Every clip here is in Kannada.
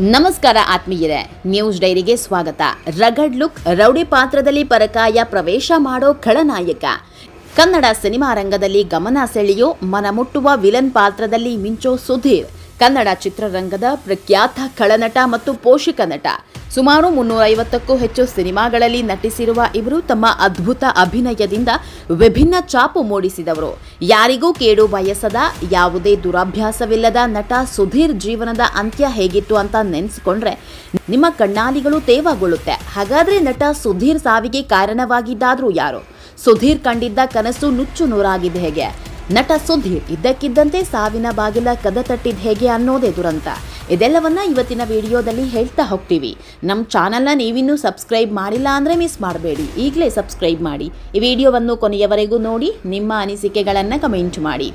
ನಮಸ್ಕಾರ ಆತ್ಮೀಯರೇ ನ್ಯೂಸ್ ಡೈರಿಗೆ ಸ್ವಾಗತ. ರಗಡ್ ಲುಕ್, ರೌಡಿ ಪಾತ್ರದಲ್ಲಿ ಪರಕಾಯ ಪ್ರವೇಶ ಮಾಡೋ ಖಳನಾಯಕ. ಕನ್ನಡ ಸಿನಿಮಾ ರಂಗದಲ್ಲಿ ಗಮನ ಸೆಳೆಯೋ ಮನಮುಟ್ಟುವ ವಿಲನ್ ಪಾತ್ರದಲ್ಲಿ ಮಿಂಚೋ ಸುಧೀರ್. ಕನ್ನಡ ಚಿತ್ರರಂಗದ ಪ್ರಖ್ಯಾತ ಖಳನಟ ಮತ್ತು ಪೋಷಕ ನಟ. ಸುಮಾರು ಮುನ್ನೂರೈವತ್ತಕ್ಕೂ ಹೆಚ್ಚು ಸಿನಿಮಾಗಳಲ್ಲಿ ನಟಿಸಿರುವ ಇವರು ತಮ್ಮ ಅದ್ಭುತ ಅಭಿನಯದಿಂದ ವಿಭಿನ್ನ ಚಾಪು ಮೂಡಿಸಿದವರು. ಯಾರಿಗೂ ಕೇಡು ಬಯಸದ, ಯಾವುದೇ ದುರಾಭ್ಯಾಸವಿಲ್ಲದ ನಟ ಸುಧೀರ್ ಜೀವನದ ಅಂತ್ಯ ಹೇಗಿತ್ತು ಅಂತ ನೆನೆಸ್ಕೊಂಡ್ರೆ ನಿಮ್ಮ ಕಣ್ಣಾಲಿಗಳು ತೇವಗೊಳ್ಳುತ್ತೆ. ಹಾಗಾದ್ರೆ ನಟ ಸುಧೀರ್ ಸಾವಿಗೆ ಕಾರಣವಾಗಿದ್ದಾದ್ರೂ ಯಾರು? ಸುಧೀರ್ ಕಂಡಿದ್ದ ಕನಸು ನುಚ್ಚು ನೂರಾಗಿದೆ ಹೇಗೆ? ನಟ ಸುಧೀರ್ ಇದ್ದಕ್ಕಿದ್ದಂತೆ ಸಾವಿನ ಬಾಗಿಲ ಕದ ತಟ್ಟಿದ್ ಹೇಗೆ ಅನ್ನೋದೇ ದುರಂತ. ಇದೆಲ್ಲವನ್ನ ಇವತ್ತಿನ ವಿಡಿಯೋದಲ್ಲಿ ಹೇಳ್ತಾ ಹೋಗ್ತೀವಿ. ನಮ್ಮ ಚಾನಲ್ನ ನೀವಿನ್ನೂ ಸಬ್ಸ್ಕ್ರೈಬ್ ಮಾಡಿಲ್ಲ ಅಂದರೆ ಮಿಸ್ ಮಾಡಬೇಡಿ. ಈಗಲೇ ಸಬ್ಸ್ಕ್ರೈಬ್ ಮಾಡಿ. ಈ ವಿಡಿಯೋವನ್ನು ಕೊನೆಯವರೆಗೂ ನೋಡಿ, ನಿಮ್ಮ ಅನಿಸಿಕೆಗಳನ್ನು ಕಮೆಂಟ್ ಮಾಡಿ.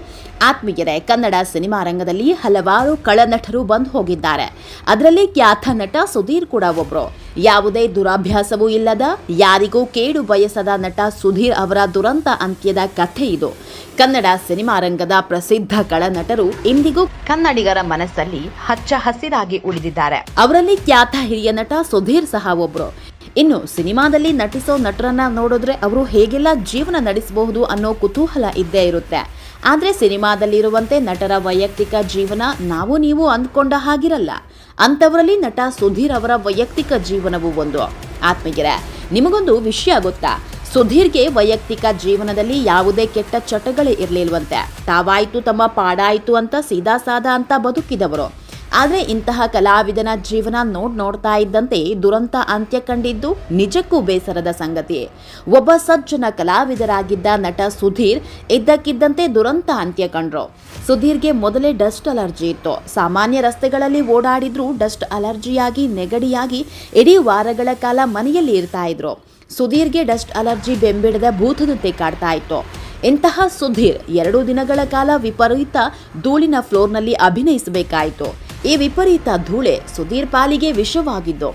ಆತ್ಮೀಯರೇ, ಕನ್ನಡ ಸಿನಿಮಾ ರಂಗದಲ್ಲಿ ಹಲವಾರು ಕಳನಟರು ಬಂದು ಹೋಗಿದ್ದಾರೆ. ಅದರಲ್ಲಿ ಖ್ಯಾತ ನಟ ಸುಧೀರ್ ಕೂಡ ಒಬ್ರು. ಯಾವುದೇ ದುರಾಭ್ಯಾಸವೂ ಇಲ್ಲದ, ಯಾರಿಗೂ ಕೇಡು ಬಯಸದ ನಟ ಸುಧೀರ್ ಅವರ ದುರಂತ ಅಂತ್ಯದ ಕಥೆ ಇದು. ಕನ್ನಡ ಸಿನಿಮಾ ರಂಗದ ಪ್ರಸಿದ್ಧ ಕಳನಟರು ಇಂದಿಗೂ ಕನ್ನಡಿಗರ ಮನಸ್ಸಲ್ಲಿ ಹಚ್ಚ ಹಸಿರಾಗಿ ಉಳಿದಿದ್ದಾರೆ. ಅವರಲ್ಲಿ ಖ್ಯಾತ ಹಿರಿಯ ನಟ ಸುಧೀರ್ ಸಹ ಒಬ್ರು. ಇನ್ನು ಸಿನಿಮಾದಲ್ಲಿ ನಟಿಸೋ ನಟರನ್ನ ನೋಡಿದ್ರೆ ಅವರು ಹೇಗೆಲ್ಲ ಜೀವನ ನಡೆಸಬಹುದು ಅನ್ನೋ ಕುತೂಹಲ ಇದ್ದೇ ಇರುತ್ತೆ. ಆದರೆ ಸಿನಿಮಾದಲ್ಲಿರುವಂತೆ ನಟರ ವೈಯಕ್ತಿಕ ಜೀವನ ನಾವು ನೀವು ಅಂದ್ಕೊಂಡ ಹಾಗಿರಲ್ಲ. ಅಂಥವರಲ್ಲಿ ನಟ ಸುಧೀರ್ ಅವರ ವೈಯಕ್ತಿಕ ಜೀವನವೂ ಒಂದು. ಆತ್ಮೀಯರೇ, ನಿಮಗೊಂದು ವಿಷಯ ಗೊತ್ತಾ? ಸುಧೀರ್ಗೆ ವೈಯಕ್ತಿಕ ಜೀವನದಲ್ಲಿ ಯಾವುದೇ ಕೆಟ್ಟ ಚಟಗಳೇ ಇರಲಿಲ್ವಂತೆ. ತಾವಾಯಿತು ತಮ್ಮ ಪಾಡಾಯಿತು ಅಂತ ಸೀದಾ ಸಾದಾ ಅಂತ ಬದುಕಿದವರು. ಆದರೆ ಇಂತಹ ಕಲಾವಿದನ ಜೀವನ ನೋಡ್ ನೋಡ್ತಾ ಇದ್ದಂತೆ ದುರಂತ ಅಂತ್ಯ ಕಂಡಿದ್ದು ನಿಜಕ್ಕೂ ಬೇಸರದ ಸಂಗತಿ. ಒಬ್ಬ ಸಜ್ಜನ ಕಲಾವಿದರಾಗಿದ್ದ ನಟ ಸುಧೀರ್ ಇದ್ದಕ್ಕಿದ್ದಂತೆ ದುರಂತ ಅಂತ್ಯ ಕಂಡ್ರು. ಸುಧೀರ್ಗೆ ಮೊದಲೇ ಡಸ್ಟ್ ಅಲರ್ಜಿ ಇತ್ತು. ಸಾಮಾನ್ಯ ರಸ್ತೆಗಳಲ್ಲಿ ಓಡಾಡಿದ್ರೂ ಡಸ್ಟ್ ಅಲರ್ಜಿಯಾಗಿ, ನೆಗಡಿಯಾಗಿ ಇಡೀ ವಾರಗಳ ಕಾಲ ಮನೆಯಲ್ಲಿ ಇರ್ತಾ ಇದ್ರು. ಸುಧೀರ್ಗೆ ಡಸ್ಟ್ ಅಲರ್ಜಿ ಬೆಂಬಿಡದ ಭೂತದಂತೆ ಕಾಡ್ತಾ ಇತ್ತು. ಇಂತಹ ಸುಧೀರ್ ಎರಡು ದಿನಗಳ ಕಾಲ ವಿಪರೀತ ಧೂಳಿನ ಫ್ಲೋರ್ನಲ್ಲಿ ಅಭಿನಯಿಸಬೇಕಾಯಿತು. ಈ ವಿಪರೀತ ಧೂಳೆ ಸುಧೀರ್ ಪಾಲಿಗೆ ವಿಷವಾಗಿದ್ದು,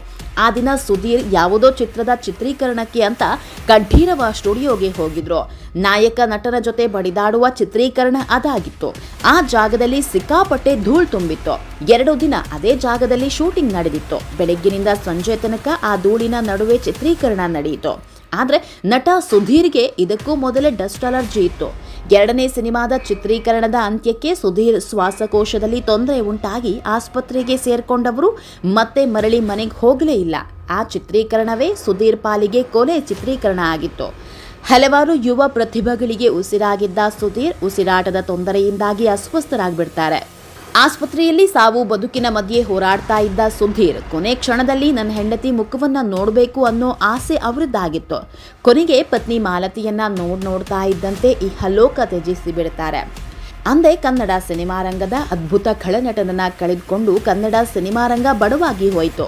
ಆ ದಿನ ಸುಧೀರ್ ಯಾವುದೋ ಚಿತ್ರದ ಚಿತ್ರೀಕರಣಕ್ಕೆ ಅಂತ ಕಂಠೀರವ ಸ್ಟುಡಿಯೋಗೆ ಹೋಗಿದ್ರು. ನಾಯಕ ನಟನ ಜೊತೆ ಬಡಿದಾಡುವ ಚಿತ್ರೀಕರಣ ಅದಾಗಿತ್ತು. ಆ ಜಾಗದಲ್ಲಿ ಸಿಕ್ಕಾಪಟ್ಟೆ ಧೂಳ್ ತುಂಬಿತ್ತು. ಎರಡು ದಿನ ಅದೇ ಜಾಗದಲ್ಲಿ ಶೂಟಿಂಗ್ ನಡೆದಿತ್ತು. ಬೆಳಗ್ಗಿನಿಂದ ಸಂಜೆ ತನಕ ಆ ಧೂಳಿನ ನಡುವೆ ಚಿತ್ರೀಕರಣ ನಡೆಯಿತು. ಆದರೆ ನಟ ಸುಧೀರ್ಗೆ ಇದಕ್ಕೂ ಮೊದಲೇ ಡಸ್ಟ್ ಅಲರ್ಜಿ ಇತ್ತು. ಎರಡನೇ ಸಿನಿಮಾದ ಚಿತ್ರೀಕರಣದ ಅಂತ್ಯಕ್ಕೆ ಸುಧೀರ್ ಶ್ವಾಸಕೋಶದಲ್ಲಿ ತೊಂದರೆ ಉಂಟಾಗಿ ಆಸ್ಪತ್ರೆಗೆ ಸೇರ್ಕೊಂಡವರು, ಮತ್ತೆ ಮರಳಿ ಮನೆಗೆ ಹೋಗಲೇ ಇಲ್ಲ. ಆ ಚಿತ್ರೀಕರಣವೇ ಸುಧೀರ್ ಪಾಲಿಗೆ ಕೊಲೆ ಚಿತ್ರೀಕರಣ ಆಗಿತ್ತು. ಹಲವಾರು ಯುವ ಪ್ರತಿಭೆಗಳಿಗೆ ಉಸಿರಾಗಿದ್ದ ಸುಧೀರ್, ಉಸಿರಾಟದ ತೊಂದರೆಯಿಂದಾಗಿ ಅಸ್ವಸ್ಥರಾಗ್ಬಿಡ್ತಾರೆ. ಆಸ್ಪತ್ರೆಯಲ್ಲಿ ಸಾವು ಬದುಕಿನ ಮಧ್ಯೆ ಹೋರಾಡ್ತಾ ಇದ್ದ ಸುಧೀರ್, ಕೊನೆ ಕ್ಷಣದಲ್ಲಿ ನನ್ನ ಹೆಂಡತಿ ಮುಖವನ್ನ ನೋಡಬೇಕು ಅನ್ನೋ ಆಸೆ ಅವರದ್ದಾಗಿತ್ತು. ಕೊನೆಗೆ ಪತ್ನಿ ಮಾಲತಿಯನ್ನ ನೋಡ್ ನೋಡ್ತಾ ಇದ್ದಂತೆ ಈ ಹಲೋಕ ತ್ಯಜಿಸಿ ಬಿಡ್ತಾರೆ. ಅಂದೇ ಕನ್ನಡ ಸಿನಿಮಾರಂಗದ ಅದ್ಭುತ ಖಳನಟನನ್ನ ಕಳೆದುಕೊಂಡು ಕನ್ನಡ ಸಿನಿಮಾರಂಗ ಬಡವಾಗಿ ಹೋಯಿತು.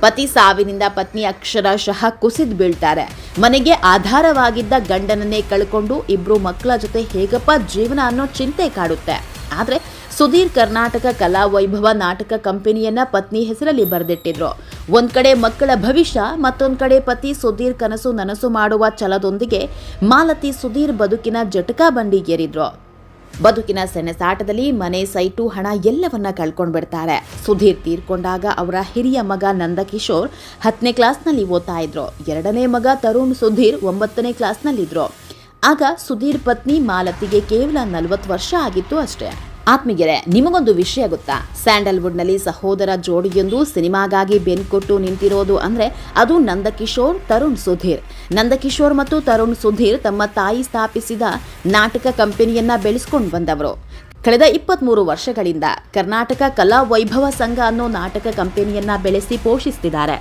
ಪತಿ ಸಾವಿನಿಂದ ಪತ್ನಿ ಅಕ್ಷರಶಃ ಕುಸಿದ್ ಬೀಳ್ತಾರೆ. ಮನೆಗೆ ಆಧಾರವಾಗಿದ್ದ ಗಂಡನನ್ನೇ ಕಳ್ಕೊಂಡು ಇಬ್ರು ಮಕ್ಕಳ ಜೊತೆ ಹೇಗಪ್ಪ ಜೀವನ ಅನ್ನೋ ಚಿಂತೆ ಕಾಡುತ್ತೆ. ಆದ್ರೆ ಸುಧೀರ್ ಕರ್ನಾಟಕ ಕಲಾ ವೈಭವ ನಾಟಕ ಕಂಪನಿಯನ್ನ ಪತ್ನಿ ಹೆಸರಲ್ಲಿ ಬರೆದಿಟ್ಟಿದ್ರು. ಒಂದ್ ಕಡೆ ಮಕ್ಕಳ ಭವಿಷ್ಯ, ಮತ್ತೊಂದು ಕಡೆ ಪತಿ ಸುಧೀರ್ ಕನಸು ನನಸು ಮಾಡುವ ಛಲದೊಂದಿಗೆ ಮಾಲತಿ ಸುಧೀರ್ ಬದುಕಿನ ಜಟಕ ಬಂಡಿಗೇರಿದ್ರು ಬದುಕಿನ ಸೆಣಸಾಟದಲ್ಲಿ ಮನೆ ಸೈಟು, ಹಣ ಎಲ್ಲವನ್ನ ಕಳ್ಕೊಂಡ್ಬಿಡ್ತಾರೆ. ಸುಧೀರ್ ತೀರ್ಕೊಂಡಾಗ ಅವರ ಹಿರಿಯ ಮಗ ನಂದಕಿಶೋರ್ ಹತ್ತನೇ ಕ್ಲಾಸ್ನಲ್ಲಿ ಓದ್ತಾ ಇದ್ರು. ಎರಡನೇ ಮಗ ತರುಣ್ ಸುಧೀರ್ ಒಂಬತ್ತನೇ ಕ್ಲಾಸ್ನಲ್ಲಿದ್ರು. ಆಗ ಸುಧೀರ್ ಪತ್ನಿ ಮಾಲತಿಗೆ ಕೇವಲ ನಲವತ್ತು ವರ್ಷ ಆಗಿತ್ತು ಅಷ್ಟೇ. ಆತ್ಮೀಯರೇ, ನಿಮಗೊಂದು ವಿಷಯ ಗೊತ್ತಾ? ಸ್ಯಾಂಡಲ್ವುಡ್ನಲ್ಲಿ ಸಹೋದರ ಜೋಡಿಯೊಂದು ಸಿನಿಮಾಗಾಗಿ ಬೆನ್ಕೊಟ್ಟು ನಿಂತಿರೋದು ಅಂದ್ರೆ ಅದು ನಂದಕಿಶೋರ್, ತರುಣ್ ಸುಧೀರ್. ನಂದಕಿಶೋರ್ ಮತ್ತು ತರುಣ್ ಸುಧೀರ್ ತಮ್ಮ ತಾಯಿ ಸ್ಥಾಪಿಸಿದ ನಾಟಕ ಕಂಪನಿಯನ್ನ ಬೆಳೆಸ್ಕೊಂಡು ಬಂದವರು. ಕಳೆದ ಇಪ್ಪತ್ಮೂರು ವರ್ಷಗಳಿಂದ ಕರ್ನಾಟಕ ಕಲಾ ವೈಭವ ಸಂಘ ಅನ್ನೋ ನಾಟಕ ಕಂಪನಿಯನ್ನ ಬೆಳೆಸಿ ಪೋಷಿಸ್ತಿದ್ದಾರೆ.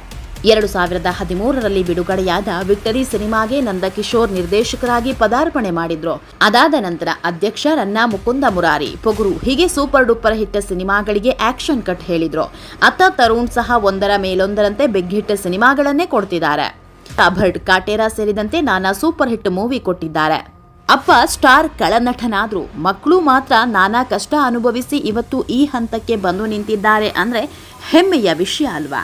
ಎರಡು ಸಾವಿರದ ಹದಿಮೂರರಲ್ಲಿ ಬಿಡುಗಡೆಯಾದ ವಿಕ್ಟರಿ ಸಿನಿಮಾಗೆ ನಂದಕಿಶೋರ್ ನಿರ್ದೇಶಕರಾಗಿ ಪದಾರ್ಪಣೆ ಮಾಡಿದ್ರು. ಅದಾದ ನಂತರ ಅಧ್ಯಕ್ಷ ರನ್ನ ಮುಕುಂದ ಮುರಾರಿ ಪೊಗುರು ಹೀಗೆ ಸೂಪರ್ ಡೂಪರ್ ಹಿಟ್ ಸಿನಿಮಾಗಳಿಗೆ ಆಕ್ಷನ್ ಕಟ್ ಹೇಳಿದ್ರು. ಅತ್ತ ತರುಣ್ ಸಹ ಒಂದರ ಮೇಲೊಂದರಂತೆ ಬೆಗ್ಗಿಟ್ಟ ಸಿನಿಮಾಗಳನ್ನೇ ಕೊಡ್ತಿದ್ದಾರೆ. ಭಟ್ ಕಾಟೇರಾ ಸೇರಿದಂತೆ ನಾನಾ ಸೂಪರ್ ಹಿಟ್ ಮೂವಿ ಕೊಟ್ಟಿದ್ದಾರೆ. ಅಪ್ಪ ಸ್ಟಾರ್ ಕಳನಟನಾದ್ರು. ಮಕ್ಕಳು ಮಾತ್ರ ನಾನಾ ಕಷ್ಟ ಅನುಭವಿಸಿ ಇವತ್ತು ಈ ಹಂತಕ್ಕೆ ಬಂದು ನಿಂತಿದ್ದಾರೆ ಅಂದ್ರೆ ಹೆಮ್ಮೆಯ ವಿಷಯ ಅಲ್ವಾ?